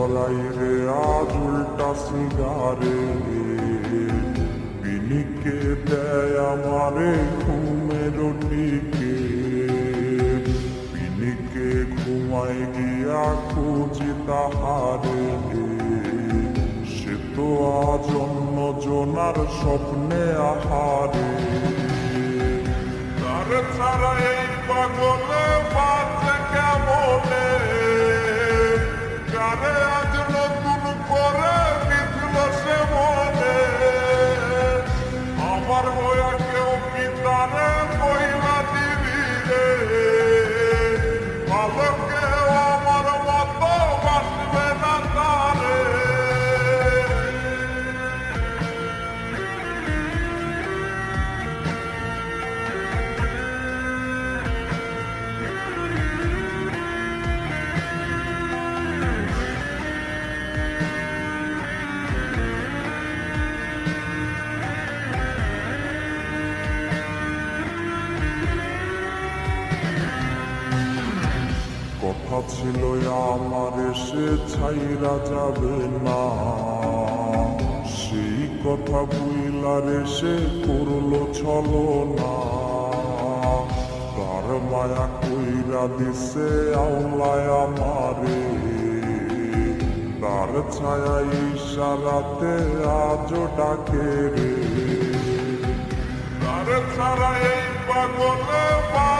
জড়াই রে আজ উল্টা সিগারে বিনিকে দেয় আমারে ঘুমের টিকে বিনিকে ঘুমাই গিয়া খুঁজি তাহারে। সে তো আজ অন্য জনার স্বপ্নে আহারে। তার ছাড়া এই পাগলে বাঁচে কেমনে? ছিল আমার সে ছাইরা যাবে না। সেই কথা বুইলারে সে করল চলো না তার মায়া কইরা দিছে আওলায় আমারে। তার ছায়া ইশারাতে আজও ডাকে রে। তার ছাড়া এই পাগলে বাদ